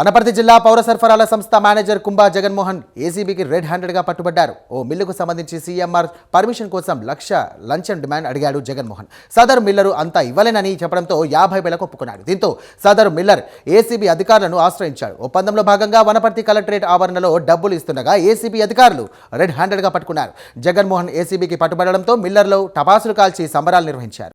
అనపర్తి జిల్లా పౌర సరఫరాల సంస్థ మేనేజర్ కుంభా జగన్మోహన్ ఏసీబీకి రెడ్ హ్యాండెడ్గా పట్టుబడ్డారు. ఓ మిల్లుకు సంబంధించి సీఎంఆర్ పర్మిషన్ కోసం లక్ష లంచం డిమాండ్ అడిగాడు జగన్మోహన్. సదరు మిల్లరు అంతా ఇవ్వలేనని చెప్పడంతో యాభై వేలకు ఒప్పుకున్నాడు. దీంతో సదరు మిల్లర్ ఏసీబీ అధికారులను ఆశ్రయించాడు. ఒప్పందంలో భాగంగా వనపర్తి కలెక్టరేట్ ఆవరణలో డబ్బులు ఇస్తుండగా ఏసీబీ అధికారులు రెడ్ హ్యాండెడ్గా పట్టుకున్నారు. జగన్మోహన్ ఏసీబీకి పట్టుబడడంతో మిల్లర్లో టపాసులు కాల్చి సంబరాలు నిర్వహించారు.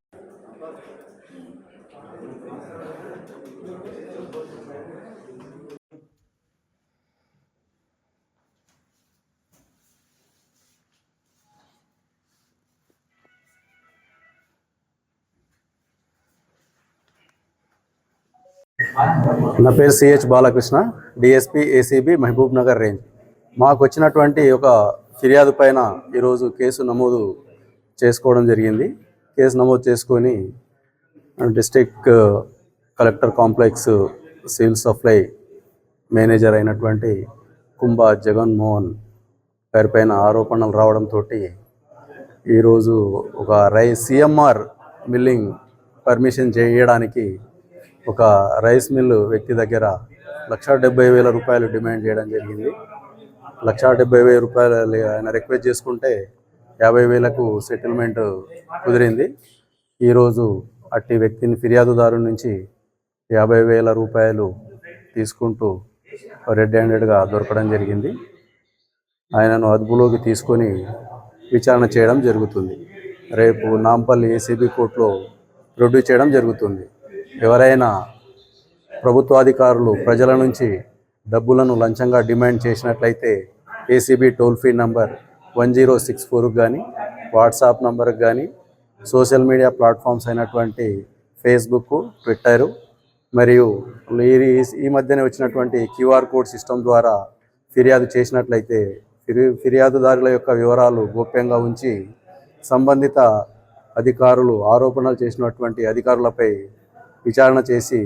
నా పేరు CH Balakrishna DSP ACB Mahabubnagar range. మాకు వచ్చినటువంటి ఒక ఫిర్యాదు పైన ఈరోజు కేసు నమోదు చేసుకోవడం జరిగింది. కేసు నమోదు చేసుకొని district collector complex civil supply manager అయినటువంటి కుంభ జగన్మోహన్ గారి పైన ఆరోపణలు రావడంతో ఈరోజు ఒక రై సిఎంఆర్ మిల్లింగ్ పర్మిషన్ చేయడానికి ఒక రైస్ మిల్లు వ్యక్తి దగ్గర లక్ష డెబ్బై వేల రూపాయలు డిమాండ్ చేయడం జరిగింది. లక్ష డెబ్బై వేల రూపాయలు ఆయన రిక్వెస్ట్ చేసుకుంటే యాభై వేలకు సెటిల్మెంట్ కుదిరింది. ఈరోజు అట్టి వ్యక్తిని ఫిర్యాదుదారు నుంచి యాభై వేల రూపాయలు తీసుకుంటూ రెడ్ హ్యాండెడ్గా దొరకడం జరిగింది. ఆయనను అదుపులోకి తీసుకొని విచారణ చేయడం జరుగుతుంది. రేపు నాంపల్లి ఏసీబీ కోర్టులో ప్రొడ్యూస్ చేయడం జరుగుతుంది. ఎవరైనా ప్రభుత్వాధికారులు ప్రజల నుంచి డబ్బులను లంచంగా డిమాండ్ చేసినట్లయితే ACB toll free number one zero six ఫోర్కి కానీ వాట్సాప్ నంబర్కి కానీ సోషల్ మీడియా ప్లాట్ఫామ్స్ అయినటువంటి ఫేస్బుక్ ట్విట్టరు మరియు ఈ- ఈ మధ్యనే వచ్చినటువంటి క్యూఆర్ కోడ్ సిస్టమ్ ద్వారా ఫిర్యాదు చేసినట్లయితే ఫిర్యా ఫిర్యాదుదారుల యొక్క వివరాలు గోప్యంగా ఉంచి సంబంధిత అధికారులు ఆరోపణలు చేసినటువంటి అధికారులపై విచారణ చేసి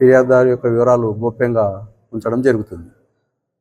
ఫిర్యాదుదారు యొక్క వివరాలు గోప్యంగా ఉంచడం జరుగుతుంది.